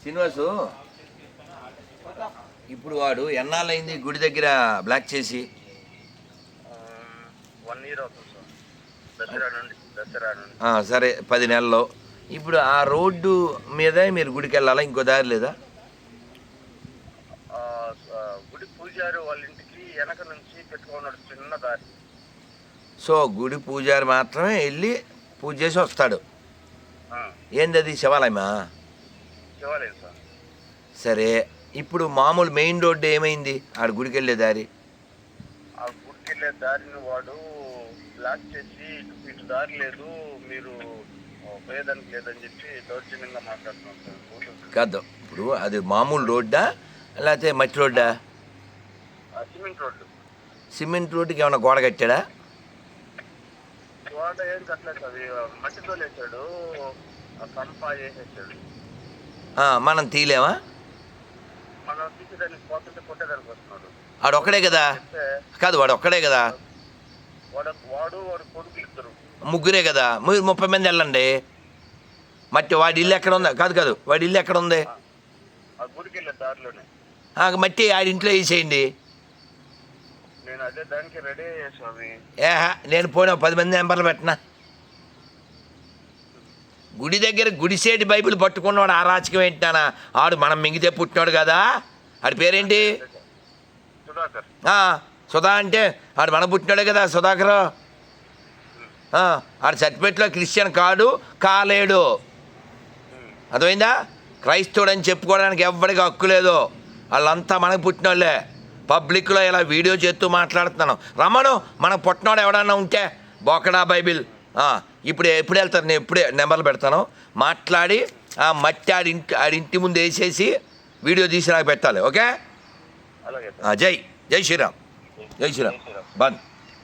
శ్రీనివాసు ఇప్పుడు వాడు ఎన్నాళ్ళైంది గుడి దగ్గర బ్లాక్ చేసి? వన్ ఇయర్ అవుతుంది సార్. పది నెలల్లో ఇప్పుడు ఆ రోడ్డు మీదే మీరు గుడికి వెళ్ళాలా? ఇంకో దారి లేదా? గుడి పూజారి వాళ్ళ ఇంటికి వెనక నుంచి పెట్టుకున్నాడు చిన్న దారి. సో గుడి పూజారి మాత్రమే వెళ్ళి పూజ చేసి వస్తాడు. ఏంది అది శివాలయమా? సార్. సరే ఇప్పుడు మామూలు మెయిన్ రోడ్డు ఏమైంది? ఆడ గుడికి వెళ్ళే దారి. ఆ గుడికి వెళ్ళే దారిని వాడు బ్లాక్ చేసి ఇటు ఇటు దారి లేదు మీరు పోయేదానికి లేదని చెప్పి దౌర్జన్యంగా మాట్లాడుతున్నాం సార్. కాదు ఇప్పుడు అది మామూలు రోడ్డా? లేకపోతే మట్టి రోడ్డా? Cement road. సిమెంట్ రోడ్డుకి ఏమైనా గోడ కట్టాడా? వాడ ఏం కట్టలేదు అది మట్టితో లేచాడు. కంప వేసేసాడు ఆ, మనం వస్తున్నాడు. ఆడు ఒక్కడే కదా? కాదు వాడు ఒక్కడే కదా? వాడు వాడు వాడు ముగ్గురే కదా? మీరు ముప్పై మంది వెళ్ళండి. మట్టి వాడి ఇల్లు ఎక్కడ ఉంది? కాదు కాదు వాడి ఇల్లు ఎక్కడ ఉంది? మట్టి ఆడి ఇంట్లో వేసేయండి. నేను పోయిన పది మంది నెంబర్లు పెట్టనా. గుడి దగ్గర గుడిసేటి బైబిల్ పట్టుకున్నాడు ఆ రాజకీయం ఏంటానా ఆడు మనం మింగితే పుట్టినాడు కదా? ఆడి పేరేంటి? సుధా అంటే ఆడు మన పుట్టినాడే కదా సుధాకర్? ఆడు సర్టిఫికెట్లో క్రిస్టియన్ కాడు కాలేడు. అర్థమైందా? క్రైస్తవుడు అని చెప్పుకోవడానికి ఎవ్వడికి హక్కు లేదు. వాళ్ళంతా మనకు పుట్టిన వాళ్ళే పబ్లిక్లో ఇలా వీడియో చేస్తూ మాట్లాడుతున్నాను. రమ్మను మనకు పుట్టినోడు ఎవడన్నా ఉంటే బొకడా బైబిల్. ఇప్పుడు ఎప్పుడు వెళ్తారు? నేను ఇప్పుడే నెంబర్లు పెడతాను. మాట్లాడి ఆ మట్టి ఆడింటి ఆడింటి ముందు వేసేసి వీడియో తీసి నాకు పెట్టాలి ఓకే? జై జై శ్రీరామ్. జై శ్రీరామ్. బంద్.